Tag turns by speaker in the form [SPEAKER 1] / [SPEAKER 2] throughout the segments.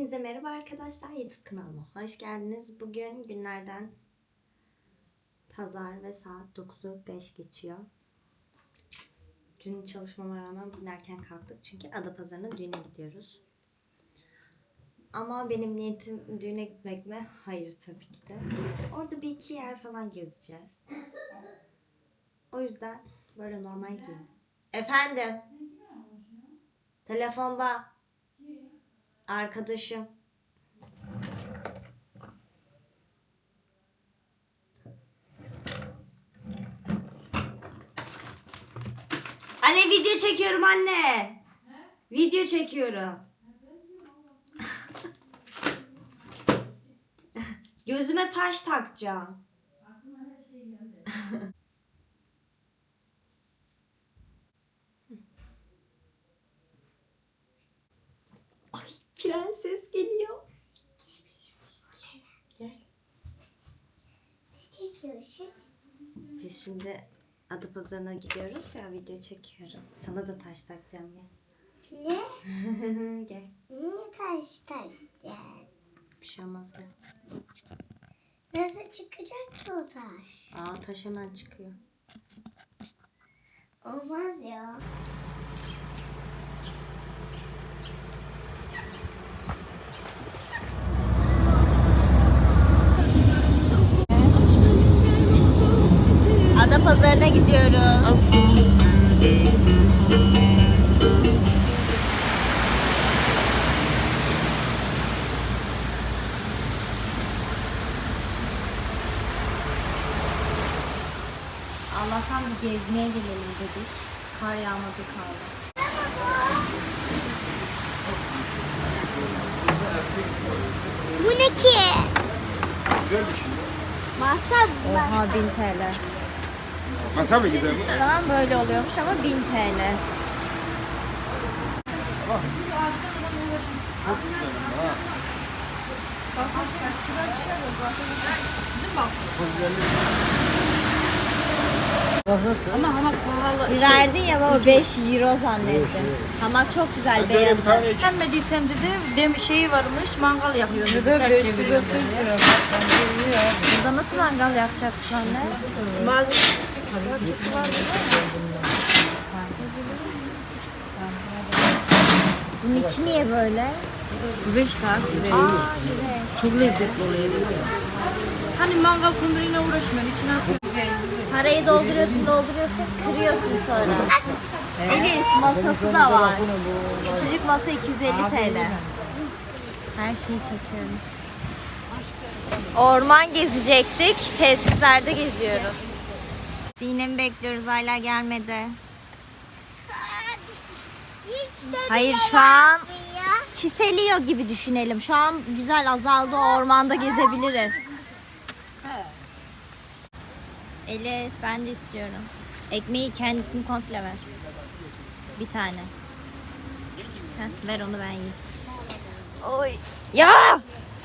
[SPEAKER 1] Hepinize merhaba arkadaşlar. YouTube kanalıma hoş geldiniz. Bugün günlerden pazar ve saat 9'u 5 geçiyor. Dün çalışmama rağmen bugün erken kalktık. Çünkü Adapazarı'na düğüne gidiyoruz. Ama benim niyetim düğüne gitmek mi? Hayır tabii ki de. Orada bir iki yer falan gezeceğiz. O yüzden böyle normal giyin. Efendim? Telefonda. Arkadaşım. Anne video çekiyorum anne. Video çekiyorum. Gözüme taş takacağım. Prenses geliyor. Gel. Biz şimdi Adapazarı'na gidiyoruz ya video çekiyorum. Sana da taş takacağım ya.
[SPEAKER 2] Ne?
[SPEAKER 1] gel.
[SPEAKER 2] Niye taştan gel?
[SPEAKER 1] Bir şey olmaz gel.
[SPEAKER 2] Nasıl çıkacak ki o taş?
[SPEAKER 1] Aa taş hemen çıkıyor.
[SPEAKER 2] Olmaz ya.
[SPEAKER 1] Adapazarı'na gidiyoruz. Allah'tan bir gezmeye gelelim dedik. Kar yağmadı kaldı.
[SPEAKER 2] Bu ne ki?
[SPEAKER 3] Güzel bir şey.
[SPEAKER 2] Masa
[SPEAKER 1] Oha 1000 TL.
[SPEAKER 3] Masa mı güzel?
[SPEAKER 1] Falan böyle oluyormuş ama 1000 TL.
[SPEAKER 3] Çok güzel ama ha. Bak nasıl?
[SPEAKER 4] Ama hamak pahalı.
[SPEAKER 1] Bir verdin ya baba 5 euro zannettim. Hamak çok güzel beyaz.
[SPEAKER 4] Beğenmediysen dedi dem şeyi varmış mangal yakıyor. Dedi, ters çeviriyor dedi.
[SPEAKER 1] Burada nasıl mangal yapacaksın anne?
[SPEAKER 4] Bazı
[SPEAKER 1] Bunun içi niye böyle?
[SPEAKER 4] güveç tak güveç. Çok lezzetli oluyor. Hani mangal kunduruyla uğraşmıyorsun. içine atıyorsun.
[SPEAKER 1] Parayı dolduruyorsun dolduruyorsun kırıyorsun sonra. Evet masası da var. Küçücük masa 250 TL. Her şeyi çekiyorum. Orman gezecektik. Tesislerde geziyoruz. Sinem'i bekliyoruz hala gelmedi.
[SPEAKER 2] Hiç
[SPEAKER 1] Hayır, şu an-. Çiseliyor gibi düşünelim. Şu an güzel azaldı ormanda gezebiliriz. Elis ben de istiyorum. Ekmeği kendisini komple ver. Bir tane. Küçük. Heh, ver onu ben yiyeyim. Oy. Ya!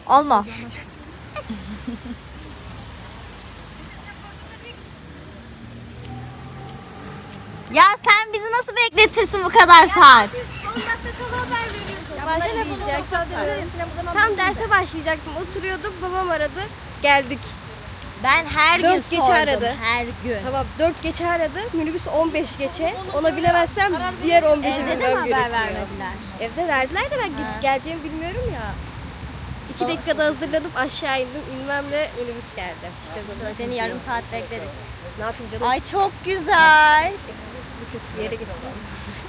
[SPEAKER 1] Olma. ya sen bizi nasıl bekletirsin bu kadar saat?
[SPEAKER 5] Tam derse başlayacaktım. Oturuyordum. Babam aradı. Geldik.
[SPEAKER 1] Ben her gün
[SPEAKER 5] Dört geçe
[SPEAKER 1] sordum.
[SPEAKER 5] aradı.
[SPEAKER 1] Her gün.
[SPEAKER 5] Tamam 4 geçe aradı. Minibüs 15 geçe. Ona bilemezsem diğer 15'e
[SPEAKER 1] Evde de mi haber vermediler?
[SPEAKER 5] Evde verdiler de ben
[SPEAKER 1] Ha.
[SPEAKER 5] gidip geleceğimi bilmiyorum ya. 2 dakikada hazırladım aşağı indim. İnmemle minibüs geldi. İşte böyle.
[SPEAKER 1] Seni yarım saat bekledik.
[SPEAKER 5] Ne yapayım canım?
[SPEAKER 1] Ay çok güzel.
[SPEAKER 5] Sizi kötü bir yere getireyim.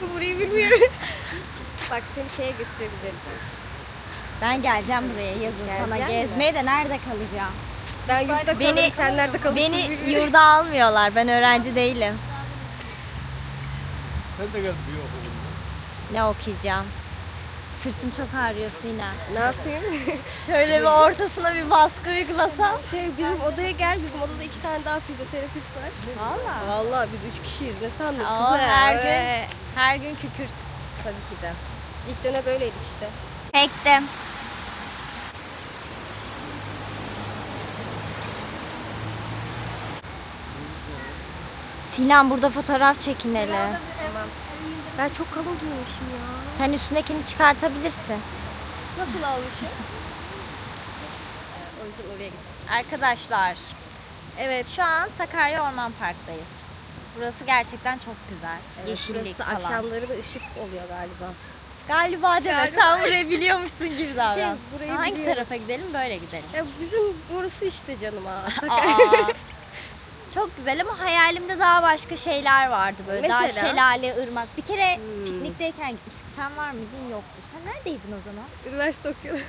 [SPEAKER 5] Burayı bilmiyorum. Bak seni şeye götürebilirim.
[SPEAKER 1] Ben geleceğim buraya yazın sana
[SPEAKER 5] Geleceksin mi?
[SPEAKER 1] gezmeye de nerede kalacağım?
[SPEAKER 5] Ben yurtta
[SPEAKER 1] Beni-
[SPEAKER 5] kalırım. Sen nerede kalırsın
[SPEAKER 1] Beni
[SPEAKER 5] bilmiyorum.
[SPEAKER 1] yurda almıyorlar. Ben öğrenci değilim.
[SPEAKER 3] Sen de gel bir okulun.
[SPEAKER 1] Ne okuyacağım? Sırtım çok ağrıyor Sina.
[SPEAKER 5] Ne yapayım?
[SPEAKER 1] Şöyle bir ortasına bir baskı uygulasam.
[SPEAKER 5] Şey bizim odaya gel. Bizim odada iki tane daha fizyoterapist var.
[SPEAKER 1] Valla.
[SPEAKER 5] Vallahi biz üç kişiyiz. Ne sandın
[SPEAKER 1] Aa,
[SPEAKER 5] kızım?
[SPEAKER 1] her gün her gün kükürt.
[SPEAKER 5] Tabii ki de. İlk dönem böyleydi işte.
[SPEAKER 1] Pektim. Sinan burada fotoğraf çekinelim.
[SPEAKER 5] Ben çok kalın giymişim ya.
[SPEAKER 1] Sen üstündekini çıkartabilirsin.
[SPEAKER 5] Nasıl olmuşum? O yüzden oraya gittim.
[SPEAKER 1] Arkadaşlar, evet şu an Sakarya Orman Park'tayız. Burası gerçekten çok güzel. Yeşillik
[SPEAKER 5] Burası
[SPEAKER 1] falan.
[SPEAKER 5] akşamları da ışık oluyor galiba.
[SPEAKER 1] Galiba deme sen burayı biliyormuşsun gibi davran.
[SPEAKER 5] Şey, burayı
[SPEAKER 1] Hangi
[SPEAKER 5] biliyorum.
[SPEAKER 1] tarafa gidelim? Böyle gidelim.
[SPEAKER 5] Ya bizim burası işte canım ha.
[SPEAKER 1] Aa, çok güzel ama hayalimde daha başka şeyler vardı böyle. Daha
[SPEAKER 5] Mesela?
[SPEAKER 1] şelale, ırmak. Bir kere
[SPEAKER 5] Hmm.
[SPEAKER 1] piknikteyken gitmiştik. Sen var mıydın? Yoktun. Sen neredeydin o zaman?
[SPEAKER 5] Üniversite okuyorum.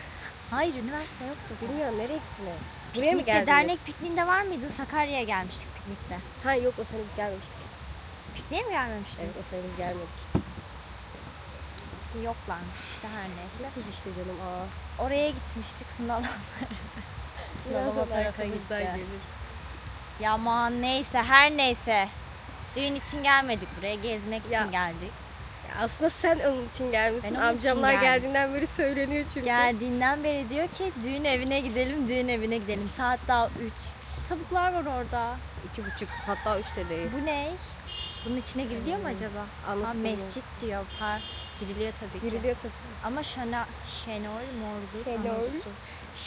[SPEAKER 1] Hayır, üniversite yoktu.
[SPEAKER 5] Bilmiyorum nereye gittiniz? Buraya mı
[SPEAKER 1] Piknikte,
[SPEAKER 5] geldiniz?
[SPEAKER 1] dernek pikniğinde var mıydın? Sakarya'ya gelmiştik piknikte.
[SPEAKER 5] Ha yok o sene biz gelmemiştik.
[SPEAKER 1] Pikniğe mi gelmemiştin?
[SPEAKER 5] Evet o sene biz gelmedik.
[SPEAKER 1] Yoklarmış işte her neyse.
[SPEAKER 5] Biz işte canım aa.
[SPEAKER 1] Oraya gitmiştik sınav. Sınavım o tarafa gitti.
[SPEAKER 5] gelir.
[SPEAKER 1] Ya aman neyse her neyse. Düğün için gelmedik buraya gezmek
[SPEAKER 5] Ya.
[SPEAKER 1] için geldik.
[SPEAKER 5] Ya aslında sen onun için gelmişsin.
[SPEAKER 1] Ben onun için
[SPEAKER 5] Amcamlar
[SPEAKER 1] geldim.
[SPEAKER 5] geldiğinden beri söyleniyor çünkü.
[SPEAKER 1] Geldiğinden beri diyor ki düğün evine gidelim, düğün evine gidelim. Saat daha 3. Tavuklar var orada.
[SPEAKER 5] İki buçuk hatta üç de değil.
[SPEAKER 1] Bu ne? Bunun içine giriliyor mu acaba? Ha,
[SPEAKER 5] Anlasın
[SPEAKER 1] mescit diyor. Par giriliyor tabii ki.
[SPEAKER 5] Giriliyor tabii.
[SPEAKER 1] Ama şana, Şenol Morgur
[SPEAKER 5] Şenol.
[SPEAKER 1] Anası.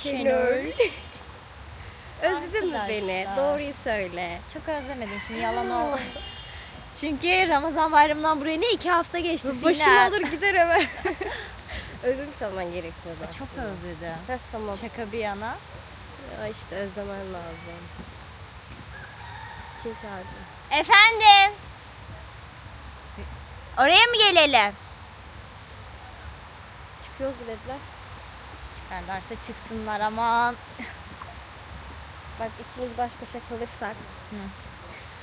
[SPEAKER 5] Şenol. Özledin mi beni?
[SPEAKER 1] Arkadaşlar.
[SPEAKER 5] Doğruyu söyle.
[SPEAKER 1] Çok özlemedim şimdi yalan olmasın. Çünkü Ramazan bayramından buraya ne iki hafta geçti
[SPEAKER 5] Başım
[SPEAKER 1] Sinem.
[SPEAKER 5] olur gider hemen. Özlemiş olman gerekiyordu.
[SPEAKER 1] Çok özledim.
[SPEAKER 5] Heh, tamam.
[SPEAKER 1] Şaka bir yana.
[SPEAKER 5] Ya işte özlemen lazım. Kim çağırdı?
[SPEAKER 1] Efendim. Oraya mı gelelim?
[SPEAKER 5] Çıkıyoruz dediler.
[SPEAKER 1] Çıkarlarsa çıksınlar aman.
[SPEAKER 5] Bak ikimiz baş başa kalırsak.
[SPEAKER 1] Hı.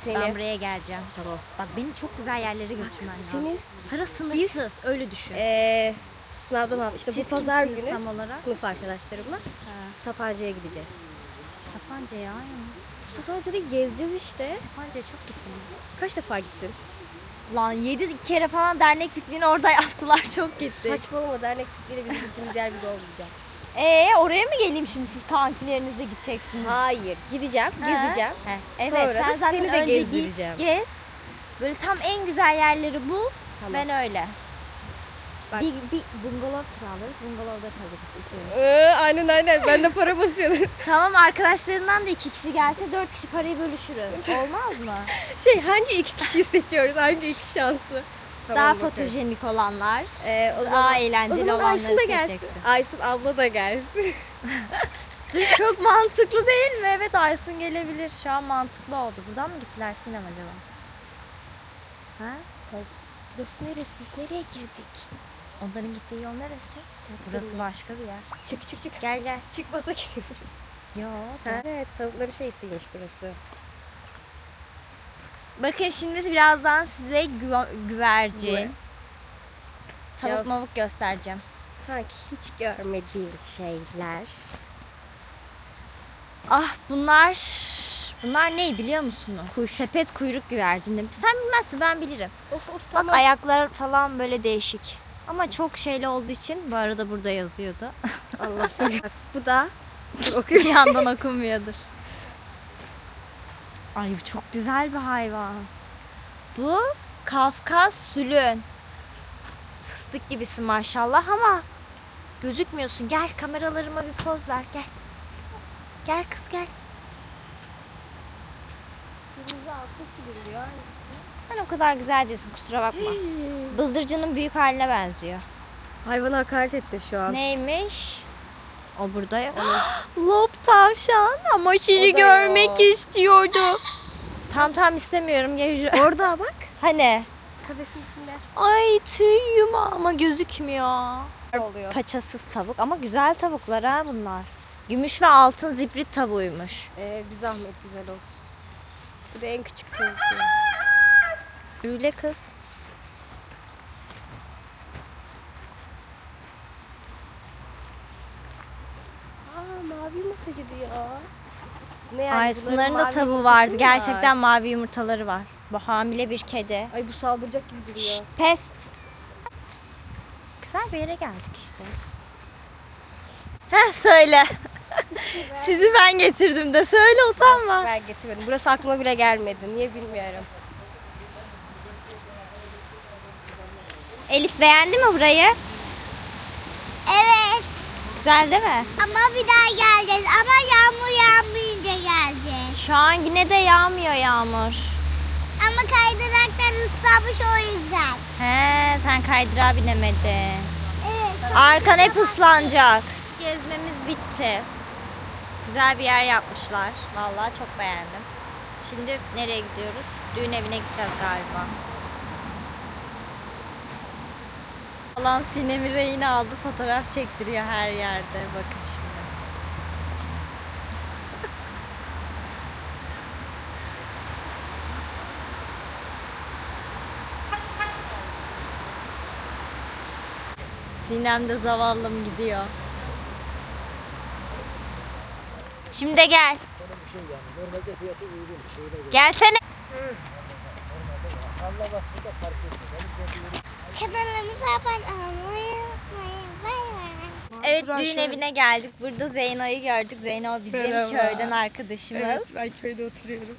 [SPEAKER 5] Seni.
[SPEAKER 1] Ben buraya geleceğim.
[SPEAKER 5] Tamam.
[SPEAKER 1] Bak beni çok güzel yerlere götürmen lazım.
[SPEAKER 5] Seni
[SPEAKER 1] Para sınırsız. Öyle düşün.
[SPEAKER 5] eee sınavdan al. İşte
[SPEAKER 1] Siz
[SPEAKER 5] bu pazar
[SPEAKER 1] kimsiniz
[SPEAKER 5] günü
[SPEAKER 1] tam olarak?
[SPEAKER 5] sınıf arkadaşlarımla
[SPEAKER 1] Ha.
[SPEAKER 5] Sapanca'ya gideceğiz.
[SPEAKER 1] Sapanca ya.
[SPEAKER 5] Sapanca'da gezeceğiz işte.
[SPEAKER 1] Sapanca'ya çok gittim.
[SPEAKER 5] Kaç defa gittin?
[SPEAKER 1] Lan yedi kere falan dernek pikniğini orada yaptılar. Çok gittik.
[SPEAKER 5] Saçmalama dernek pikniğine bizim gittiğimiz yer gibi olmayacak.
[SPEAKER 1] Ee oraya mı geleyim şimdi siz kankilerinizle gideceksiniz?
[SPEAKER 5] Hayır. Gideceğim,
[SPEAKER 1] Ha?
[SPEAKER 5] gezeceğim.
[SPEAKER 1] He, Evet
[SPEAKER 5] Sonra da
[SPEAKER 1] sen zaten
[SPEAKER 5] seni de
[SPEAKER 1] önce git
[SPEAKER 5] gezdireceğim.
[SPEAKER 1] gez. Böyle tam en güzel yerleri bul.
[SPEAKER 5] Tamam.
[SPEAKER 1] Ben öyle.
[SPEAKER 5] Bak.
[SPEAKER 1] Bir, bir bungalov kiralarız. Bungalovda kalırız. ikimiz.
[SPEAKER 5] Ee, aynen aynen. Ben de para basıyordum.
[SPEAKER 1] tamam arkadaşlarından da iki kişi gelse dört kişi parayı bölüşürüz. Olmaz mı?
[SPEAKER 5] şey hangi iki kişiyi seçiyoruz? Hangi iki şanslı? Tamam,
[SPEAKER 1] Daha
[SPEAKER 5] bakarız.
[SPEAKER 1] fotojenik olanlar.
[SPEAKER 5] Ee, o
[SPEAKER 1] Daha
[SPEAKER 5] zaman, o
[SPEAKER 1] eğlenceli
[SPEAKER 5] zaman
[SPEAKER 1] olanları
[SPEAKER 5] Aysun da gelsin. Aysun abla da gelsin.
[SPEAKER 1] Dur çok mantıklı değil mi? Evet Aysun gelebilir. Şu an mantıklı oldu. Buradan mı gittiler Sinem acaba? Ha?
[SPEAKER 5] Burası neresi? Biz nereye girdik?
[SPEAKER 1] Onların gittiği yol neresi? Burası başka bir yer.
[SPEAKER 5] Çık çık çık.
[SPEAKER 1] Gel gel.
[SPEAKER 5] Çıkmasa giriyoruz.
[SPEAKER 1] Yo.
[SPEAKER 5] Ha? Evet tavukların şeysiymiş burası.
[SPEAKER 1] Bakın şimdi birazdan size güve- güvercin,
[SPEAKER 5] Güve-
[SPEAKER 1] tavuk mavuk göstereceğim.
[SPEAKER 5] Sanki hiç görmediğin şeyler.
[SPEAKER 1] Ah bunlar bunlar ne biliyor musunuz? Sepet kuyruk güvercini. Sen bilmezsin ben bilirim.
[SPEAKER 5] Of of
[SPEAKER 1] Bak ayaklar falan böyle değişik. Ama çok şeyli olduğu için bu arada burada yazıyordu.
[SPEAKER 5] Allah seni. Bu da
[SPEAKER 1] bir yandan okunmuyordur. Ay bu çok güzel bir hayvan. Bu Kafkas sülün. Fıstık gibisin maşallah ama gözükmüyorsun. Gel kameralarıma bir poz ver gel. Gel kız gel.
[SPEAKER 5] Kırmızı altı sürülüyor.
[SPEAKER 1] Sen o kadar güzel değilsin kusura bakma. Bıldırcının büyük haline benziyor.
[SPEAKER 5] Hayvana hakaret etti şu an.
[SPEAKER 1] Neymiş? O burada yok. Lop tavşan ama
[SPEAKER 5] O da
[SPEAKER 1] görmek
[SPEAKER 5] yok.
[SPEAKER 1] istiyordu. Tam tam istemiyorum. Gel-
[SPEAKER 5] Orada bak.
[SPEAKER 1] Hani?
[SPEAKER 5] Kafesin içinde.
[SPEAKER 1] Ay tüy yuma ama gözükmüyor.
[SPEAKER 5] oluyor.
[SPEAKER 1] Paçasız tavuk ama güzel tavuklar ha bunlar. Gümüş ve altın zibrit tavuğuymuş.
[SPEAKER 5] Ee, bir zahmet güzel olsun. Bu da en küçük tavuk. ya.
[SPEAKER 1] Öyle kız.
[SPEAKER 5] Mavi yumurtacı diyor. Ne yani
[SPEAKER 1] Aysunların
[SPEAKER 5] bunların
[SPEAKER 1] da
[SPEAKER 5] mavi
[SPEAKER 1] tavuğu
[SPEAKER 5] yumurtası
[SPEAKER 1] vardı.
[SPEAKER 5] mı var?
[SPEAKER 1] Gerçekten mavi yumurtaları var. Bu hamile bir kedi.
[SPEAKER 5] Ay bu saldıracak gibi duruyor.
[SPEAKER 1] Şşt, pest. Güzel bir yere geldik işte. Heh söyle. Sizi ben getirdim de söyle utanma.
[SPEAKER 5] Ben getirmedim. Burası aklıma bile gelmedi. Niye bilmiyorum.
[SPEAKER 1] Elis beğendi mi burayı?
[SPEAKER 2] Evet.
[SPEAKER 1] Güzel değil mi?
[SPEAKER 2] Ama bir daha geleceğiz. Ama yağmur yağmayınca geleceğiz.
[SPEAKER 1] Şu an yine de yağmıyor yağmur.
[SPEAKER 2] Ama kaydıraklar ıslanmış o yüzden.
[SPEAKER 1] He sen kaydırağa binemedin.
[SPEAKER 2] Evet.
[SPEAKER 1] Arkan hep ıslanacak. Gezmemiz bitti. Güzel bir yer yapmışlar. Vallahi çok beğendim. Şimdi nereye gidiyoruz? Düğün evine gideceğiz galiba. Alan Sinem'i rehin aldı. Fotoğraf çektiriyor her yerde. Bakın şimdi. Sinem de zavallım gidiyor. Şimdi de gel. Gelsene.
[SPEAKER 2] Kanalımıza abone olmayı unutmayın. Bay bay.
[SPEAKER 1] Evet
[SPEAKER 4] Burak
[SPEAKER 1] düğün
[SPEAKER 4] şöyle-
[SPEAKER 1] evine geldik. Burada Zeyno'yu gördük. Zeyno bizim
[SPEAKER 4] Merhaba.
[SPEAKER 1] köyden arkadaşımız.
[SPEAKER 4] Evet ben köyde oturuyorum.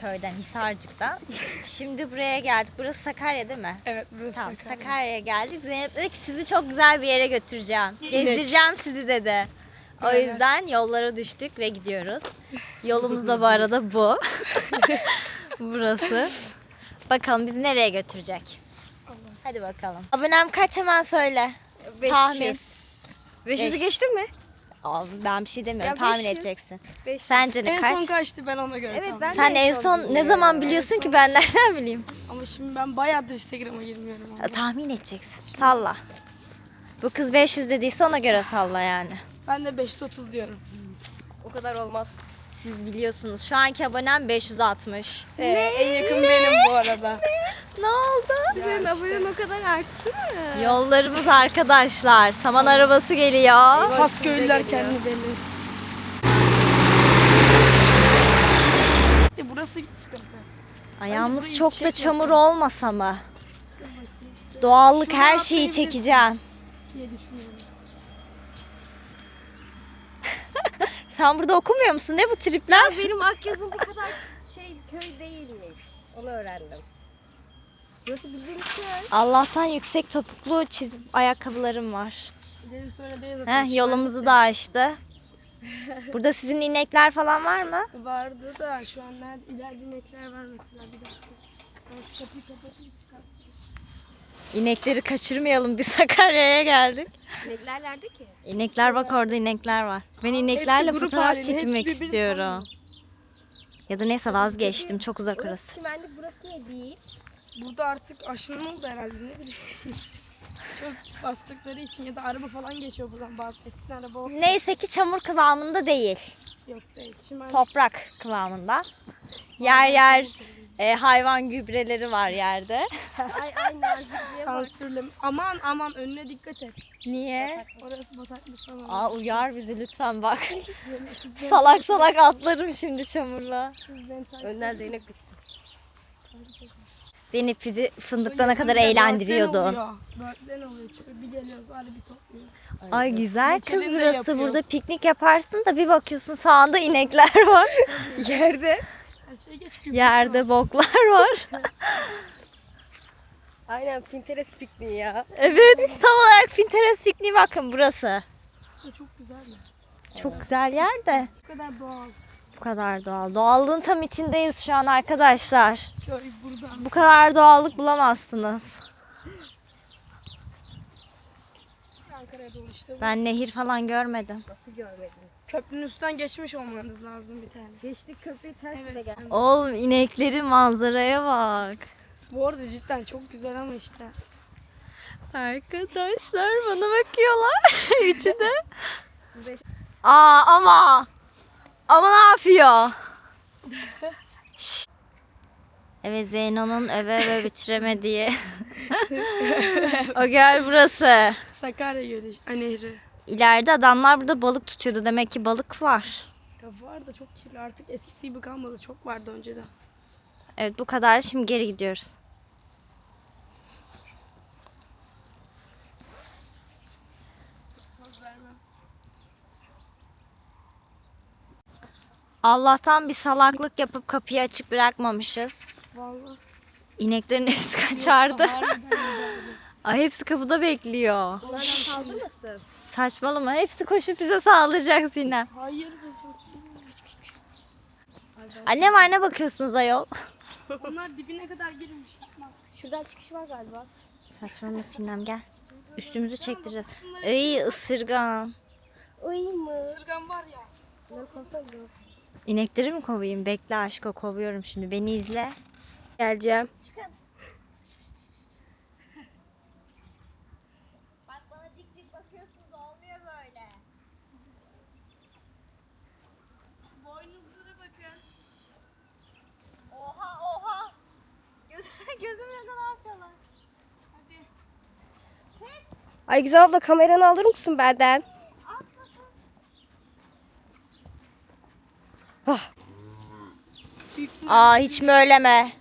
[SPEAKER 1] Köyden, Hisarcık'tan. Şimdi buraya geldik. Burası Sakarya değil mi?
[SPEAKER 4] Evet burası
[SPEAKER 1] Tamam
[SPEAKER 4] Sakarya.
[SPEAKER 1] Sakarya'ya geldik. Zeynep dedi ki sizi çok güzel bir yere götüreceğim. Gezdireceğim sizi dedi. O yüzden yollara düştük ve gidiyoruz. Yolumuz da bu arada bu. Burası. Bakalım bizi nereye götürecek? Hadi bakalım. Abonem kaç hemen söyle. Tahmin.
[SPEAKER 5] 500'ü
[SPEAKER 1] Beş.
[SPEAKER 5] geçtin mi?
[SPEAKER 1] Abi ben bir şey demiyorum.
[SPEAKER 5] Ya
[SPEAKER 1] Tahmin
[SPEAKER 5] 500.
[SPEAKER 1] edeceksin.
[SPEAKER 5] 500.
[SPEAKER 1] Sence ne
[SPEAKER 4] En
[SPEAKER 1] kaç?
[SPEAKER 4] son kaçtı ben ona göre
[SPEAKER 5] Evet,
[SPEAKER 4] tamam.
[SPEAKER 5] ben-
[SPEAKER 1] Sen
[SPEAKER 5] de
[SPEAKER 1] en
[SPEAKER 5] son
[SPEAKER 1] ne zaman biliyorsun ki ben nereden bileyim?
[SPEAKER 4] Ama şimdi ben bayağıdır Instagram'a girmiyorum.
[SPEAKER 1] Ya,
[SPEAKER 4] Ama.
[SPEAKER 1] Tahmin edeceksin. Salla. Bu kız 500 dediyse ona göre salla yani.
[SPEAKER 4] Ben de 530 diyorum.
[SPEAKER 5] O kadar olmaz.
[SPEAKER 1] Siz biliyorsunuz. Şu anki abonem 560.
[SPEAKER 4] Ee, en yakın benim bu arada.
[SPEAKER 1] Ne oldu?
[SPEAKER 5] Senin abonen o kadar arttı mı?
[SPEAKER 1] Yollarımız arkadaşlar. Saman arabası geliyor.
[SPEAKER 4] Has köylüler kendini belli etsin. E, burası sıkıntı.
[SPEAKER 1] Ayağımız
[SPEAKER 4] burayı
[SPEAKER 1] çok da
[SPEAKER 4] çekmesin.
[SPEAKER 1] çamur olmasa mı? Doğallık
[SPEAKER 4] Şuraya
[SPEAKER 1] her şeyi
[SPEAKER 4] atlayabilirsin.
[SPEAKER 1] çekeceğim.
[SPEAKER 4] diye düşünüyorum.
[SPEAKER 1] Sen burada okumuyor musun? Ne bu tripler?
[SPEAKER 5] Benim Akyazım bu kadar şey köy değilmiş. Onu öğrendim. Burası bildiğiniz köy.
[SPEAKER 1] Allah'tan yüksek topuklu çiz ayakkabılarım var.
[SPEAKER 4] İleri söyle değil zaten.
[SPEAKER 1] Heh, yolumuzu da açtı. Burada sizin inekler falan var mı?
[SPEAKER 4] Vardı da şu an nerede? İleride inekler var mesela bir dakika. Ben şu kapıyı kapatayım çıkartsın.
[SPEAKER 1] İnekleri kaçırmayalım. Biz Sakarya'ya geldik.
[SPEAKER 5] Nekler nerede ki?
[SPEAKER 1] İnekler bak orada inekler var. Ben ineklerle
[SPEAKER 4] grup
[SPEAKER 1] fotoğraf
[SPEAKER 4] halinde,
[SPEAKER 1] çekilmek
[SPEAKER 4] hepsi birbirini
[SPEAKER 1] istiyorum. Ya da neyse vazgeçtim. Çok uzak
[SPEAKER 5] Burası
[SPEAKER 1] orası.
[SPEAKER 5] çimenlik burası niye değil?
[SPEAKER 4] Burada artık aşınma oldu herhalde ne bileyim. Çok bastıkları için ya da araba falan geçiyor buradan bazı eskiden araba yok
[SPEAKER 1] Neyse ki çamur kıvamında değil.
[SPEAKER 4] değil. Çimen
[SPEAKER 1] Toprak kıvamında. Yer yer e, hayvan gübreleri var yerde.
[SPEAKER 5] ay ay nazikliğe bak.
[SPEAKER 4] sansürle. Aman aman önüne dikkat et.
[SPEAKER 1] Niye?
[SPEAKER 4] Orası bataklık falan.
[SPEAKER 1] Aa uyar bizi lütfen bak. salak salak atlarım şimdi çamurla.
[SPEAKER 5] Önden Zeynep gitsin.
[SPEAKER 1] Zeynep bizi fındıklana
[SPEAKER 4] Yazın
[SPEAKER 1] kadar
[SPEAKER 4] bir de
[SPEAKER 1] eğlendiriyordu.
[SPEAKER 4] böğürtlen oluyor. Çünkü bir geliyoruz hadi bir topluyor.
[SPEAKER 1] Ay güzel kız burası. Burada piknik yaparsın da bir bakıyorsun sağında inekler var.
[SPEAKER 5] Yerde.
[SPEAKER 4] Her şey geç
[SPEAKER 1] Yerde boklar var.
[SPEAKER 5] Aynen Pinterest pikniği ya.
[SPEAKER 1] evet tam olarak Pinterest pikniği bakın burası.
[SPEAKER 4] Aslında çok güzel mi?
[SPEAKER 1] Çok güzel yer de.
[SPEAKER 4] Bu kadar doğal.
[SPEAKER 1] Bu kadar doğal. Doğallığın tam içindeyiz şu an arkadaşlar.
[SPEAKER 4] Köy burada.
[SPEAKER 1] Bu kadar doğallık bulamazsınız.
[SPEAKER 4] Ankara'ya doğru işte.
[SPEAKER 1] Ben nehir falan görmedim.
[SPEAKER 5] Nasıl görmedin?
[SPEAKER 4] Köprünün üstten geçmiş olmanız lazım bir tane.
[SPEAKER 5] Geçtik köprüyü ters de
[SPEAKER 4] Evet.
[SPEAKER 5] gel.
[SPEAKER 1] Oğlum ineklerin manzaraya bak.
[SPEAKER 4] Bu arada cidden çok güzel ama işte.
[SPEAKER 1] Arkadaşlar bana bakıyorlar. Üçü de. Aa ama. Ama ne yapıyor? Evet Zeyno'nun öve öve bitiremediği. o göl burası.
[SPEAKER 4] Sakarya Gölü, nehri.
[SPEAKER 1] İleride adamlar burada balık tutuyordu. Demek ki balık var.
[SPEAKER 4] Ya var da çok kirli artık eskisi gibi kalmadı. Çok vardı önceden.
[SPEAKER 1] Evet bu kadar. Şimdi geri gidiyoruz. Allah'tan bir salaklık yapıp kapıyı açık bırakmamışız.
[SPEAKER 4] Vallahi.
[SPEAKER 1] İneklerin hepsi kaçardı. Ay hepsi kapıda bekliyor.
[SPEAKER 5] Kaldırmasın.
[SPEAKER 1] Saçmalama. Hepsi koşup bize saldıracak Sinem.
[SPEAKER 4] Hayır. be, çok-
[SPEAKER 1] Anne var ne bakıyorsunuz ayol?
[SPEAKER 4] Onlar dibine kadar girmiş.
[SPEAKER 5] Şuradan çıkış var galiba.
[SPEAKER 1] Saçmalama Sinem gel. Üstümüzü çektireceğiz. Ay ısırgan.
[SPEAKER 5] Uy mı?
[SPEAKER 4] Isırgan var ya.
[SPEAKER 1] İnekleri mi kovayım? Bekle aşko kovuyorum şimdi. Beni izle.
[SPEAKER 5] Geleceğim.
[SPEAKER 1] Bak bana dik dik bakıyorsunuz olmuyor böyle.
[SPEAKER 4] Boynuzlara bakın.
[SPEAKER 1] Oha oha. Göz, gözümün önünde ne yapıyorlar?
[SPEAKER 4] Hadi.
[SPEAKER 5] Ay güzel abla kameranı alır mısın benden? Ah,
[SPEAKER 1] Aa hiç mi öyleme?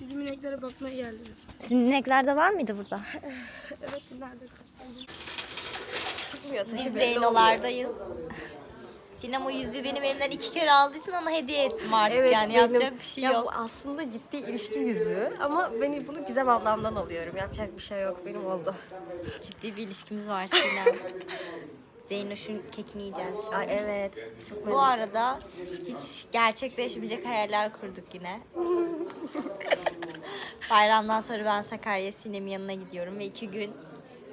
[SPEAKER 4] bizim ineklere bakmaya geldim.
[SPEAKER 1] Sizin ineklerde var mıydı burada?
[SPEAKER 4] Evet bunlar da.
[SPEAKER 5] çıkmıyor
[SPEAKER 1] Biz
[SPEAKER 5] taşı oluyor.
[SPEAKER 1] Zeynolardayız. Sinem o yüzüğü benim elimden iki kere aldığı için ona hediye ettim artık
[SPEAKER 5] Evet,
[SPEAKER 1] yani
[SPEAKER 5] benim-
[SPEAKER 1] yapacak bir şey
[SPEAKER 5] ya
[SPEAKER 1] yok.
[SPEAKER 5] Bu aslında ciddi ilişki yüzüğü ama beni bunu Gizem ablamdan alıyorum. Yapacak bir şey yok benim oldu.
[SPEAKER 1] Ciddi bir ilişkimiz var Sinem. Zeynoş'un kekini yiyeceğiz şimdi.
[SPEAKER 5] Ay evet. Çok
[SPEAKER 1] Bu arada hiç gerçekleşmeyecek hayaller kurduk yine. Bayramdan sonra ben Sakarya Sinem'in yanına gidiyorum ve iki gün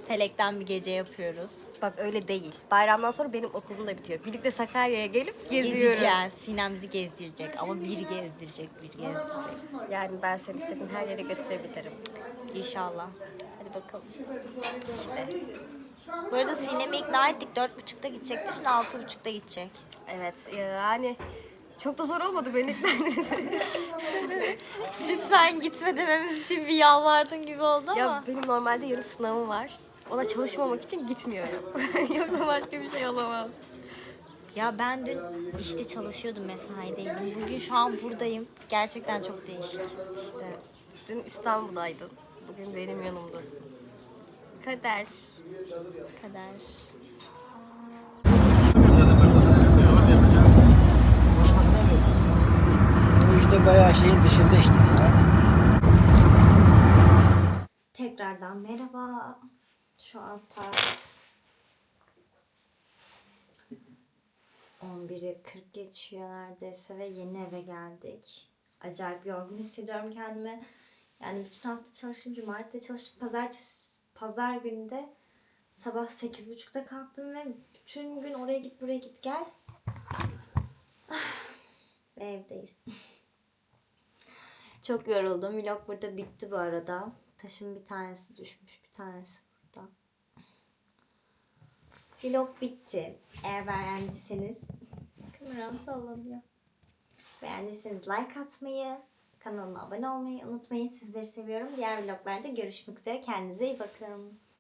[SPEAKER 1] felekten bir gece yapıyoruz.
[SPEAKER 5] Bak öyle değil. Bayramdan sonra benim okulum da bitiyor. Birlikte Sakarya'ya gelip geziyorum.
[SPEAKER 1] Gezeceğiz. Sinem bizi gezdirecek ama bir gezdirecek, bir gezdirecek.
[SPEAKER 5] Yani ben seni istediğin her yere götürebilirim.
[SPEAKER 1] İnşallah. Hadi bakalım. İşte. Bu arada Sinem'i ikna ettik. Dört buçukta gidecekti. Şimdi altı buçukta gidecek.
[SPEAKER 5] Evet yani çok da zor olmadı beni.
[SPEAKER 1] Lütfen gitme dememiz için bir yalvardın gibi oldu ama.
[SPEAKER 5] ya benim normalde yarın sınavım var. Ona çalışmamak için gitmiyorum. Yoksa başka bir şey olamaz.
[SPEAKER 1] Ya ben dün işte çalışıyordum mesaideydim. Bugün şu an buradayım. Gerçekten çok değişik.
[SPEAKER 5] İşte dün İstanbul'daydın. Bugün benim yanımdasın. Kader.
[SPEAKER 1] Kader.
[SPEAKER 3] Bu işte bayağı şeyin dışında işte. ya.
[SPEAKER 1] Tekrardan merhaba. Şu an saat 11'i 40 geçiyor neredeyse ve yeni eve geldik. Acayip yorgun hissediyorum kendimi. Yani bütün hafta çalıştım, cumartesi çalıştım, pazartesi, pazar günü de sabah 8.30'da kalktım ve bütün gün oraya git buraya git gel. Ve evdeyiz. Çok yoruldum. Vlog burada bitti bu arada. Taşın bir tanesi düşmüş, bir tanesi. Vlog bitti. Eğer beğendiyseniz kameram sallanıyor. Beğendiyseniz like atmayı, kanalıma abone olmayı unutmayın. Sizleri seviyorum. Diğer vloglarda görüşmek üzere. Kendinize iyi bakın.